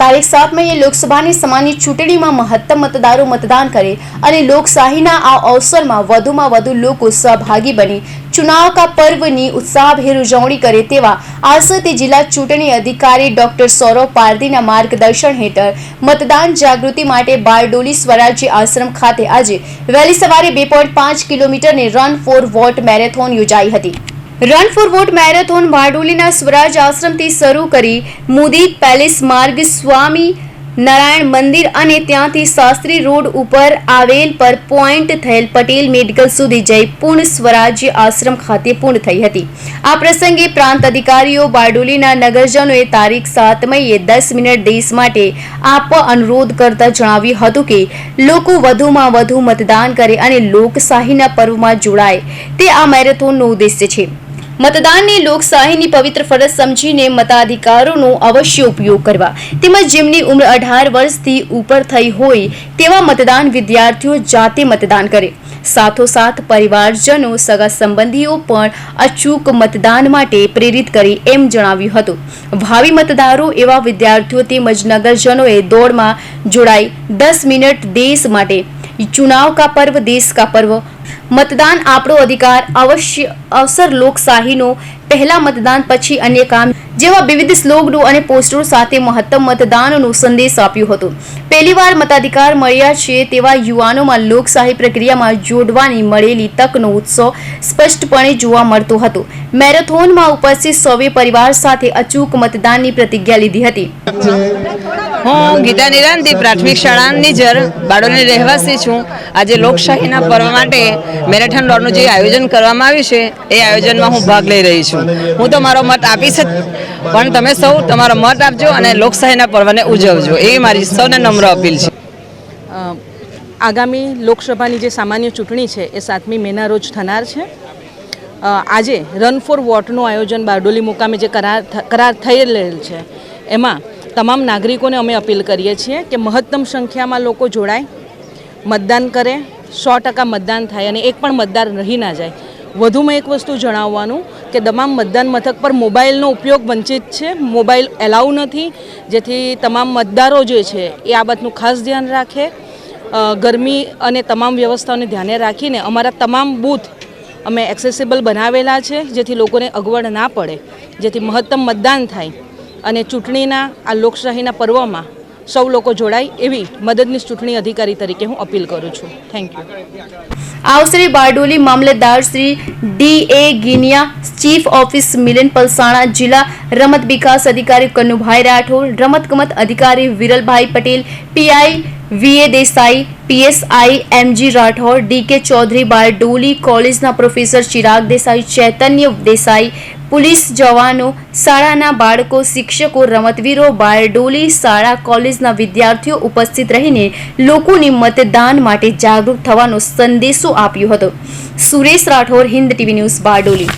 તારીખ સાત મઈએ લોકસભાની સમાની ચૂંટણીમાં મહત્તમ મતદારો મતદાન કરે અને લોકશાહીના આ અવસરમાં વધુમાં વધુ લોકો સહભાગી બની. ચુનાવ કા પર્વની ઉત્સાહભેર ઉજવણી કરે તેવા આસતે જિલ્લા ચૂંટણી અધિકારી ડોક્ટર સૌરવ પારધીના માર્ગદર્શન હેઠળ મતદાન જાગૃતિ માટે બારડોલી સ્વરાજ્ય આશ્રમ ખાતે આજે વહેલી સવારે બે કિલોમીટરની રન ફોર વોટ મેરેથોન યોજાઈ હતી. રન ફોર વોટ મેરેથોન બારડોલીના સ્વરાજ આશ્રમથી શરૂ કરી મુદિત પેલેસ માર્ગ સ્વામી નારાયણ મંદિર અને ત્યાંથી શાસ્ત્રી રોડ ઉપર આવેલ પર પોઈન્ટ થયેલ પટેલ મેડિકલ સુધી જઈ પૂર્ણ સ્વરાજ્ય આશ્રમ ખાતે પૂર્ણ થઈ હતી. આ પ્રસંગે પ્રાંત અધિકારીઓ બારડોલીના નગરજનોએ તારીખ સાત મઈએ દસ મિનિટ દેશ માટે આપવા અનુરોધ કરતા જણાવ્યું હતું કે, લોકો વધુમાં વધુ મતદાન કરે અને લોકશાહીના પર્વમાં જોડાય. તે આ મેરેથોનનો ઉદ્દેશ્ય છે. મતદાનની લોકશાહીની પવિત્ર ફરજ સમજીને મતાધિકારોનો અવશ્ય ઉપયોગ કરવા. તેમજ જેમની ઉંમર અઢાર વર્ષથી ઉપર થઈ હોય તેવા મતદાન વિદ્યાર્થીઓ જાતે મતદાન કરે. સાથોસાથ પરિવારજનો સગા સંબંધીઓ પણ અચૂક મતદાન માટે પ્રેરિત કરી એમ જણાવ્યું હતું. ભાવિ મતદારો એવા વિદ્યાર્થીઓ તેમજ નગરજનોએ દોડમાં જોડાઈ દસ મિનિટ દેશ માટે. ચુનાવ કા પર્વ, દેશ કા પર્વ મતદાન આપણો અધિકાર, અવશ્ય અવસર લોકશાહીનો પહેલા મતદાન, પછી અન્ય કામ જેવા વિવિધ સ્લોગનો અને પોસ્ટરો સાથે મહત્તમ મતદાનનો સંદેશ આપ્યો હતો. પહેલીવાર મતાધિકાર મળ્યા છે તેવા યુવાનોમાં લોકશાહી પ્રક્રિયામાં જોડવાની મળેલી તકનો ઉત્સવ સ્પષ્ટપણે જોવા મળતો હતો. મેરેથોનમાં ઉપસ્થિત સૌએ પરિવાર સાથે અચૂક મતદાનની પ્રતિજ્ઞા લીધી હતી. હું ગીતા નિરાંતિ પ્રાથમિક શાળાની જર બાળોની રહેવાસી છું. આજે લોકશાહીના પર્વ માટે મેરેથોન દોડનું જે આયોજન કરવામાં આવ્યું છે, એ આયોજનમાં હું ભાગ લઈ રહી છું. હું તો મારો મત આપીશ જ, પણ તમે સૌ તમારો મત આપજો અને લોકશાહીના પર્વને ઉજવજો. એ મારી સૌને નમ્ર અપીલ છે. આગામી લોકસભાની જે સામાન્ય ચૂંટણી છે, એ સાતમી મેના રોજ થનાર છે. આજે રન ફોર વોટનું આયોજન બારડોલી મુકામે જે કરાર કરાર રહેલ છે, એમાં તમામ નાગરિકોને અમે અપીલ કરીએ છીએ કે મહત્તમ સંખ્યામાં લોકો જોડાય, મતદાન કરે સો ટકા મતદાન થાય અને એક પણ મતદાર રહી ના જાય. વધુમાં એક વસ્તુ જણાવવાનું કે તમામ મતદાન મથક પર મોબાઈલનો ઉપયોગ વંચિત છે. મોબાઈલ એલાઉ નથી. જેથી તમામ મતદારો જે છે, એ આ બાબતનું ખાસ ધ્યાન રાખે. ગરમી અને તમામ વ્યવસ્થાઓને ધ્યાને રાખીને અમારા તમામ બૂથ અમે એક્સેસિબલ બનાવેલા છે, જેથી લોકોને અગવડ ના પડે. જેથી મહત્તમ મતદાન થાય. અને ચૂંટણીના, આ લોકશાહીના પર્વમાં સૌ લોકો જોડાય એવી મદદનીશ ચૂંટણી અધિકારી તરીકે હું અપીલ કરું છું. થેન્ક યુ આ અવસરે બારડોલી મામલતદાર Shri D A Giniya, chief office Milan Palsana, જિલ્લા રમત વિકાસ અધિકારી કનુભાઈ રાઠોડ, રમતગમત અધિકારી Viralbhai Patel PI VA Desai PSI MG Rathod DK Chaudhari Bardoli કોલેજના પ્રોફેસર ચિરાગ દેસાઈ ચૈતન્ય દેસાઈ પોલીસ જવાનો, શાળાના બાળકો, શિક્ષકો, રમતવીરો, બારડોલી શાળા કોલેજના વિદ્યાર્થીઓ ઉપસ્થિત રહીને લોકોને મતદાન માટે જાગૃત થવાનો સંદેશો આપ્યો હતો. Suresh Rathod, Hind TV news, Bardoli.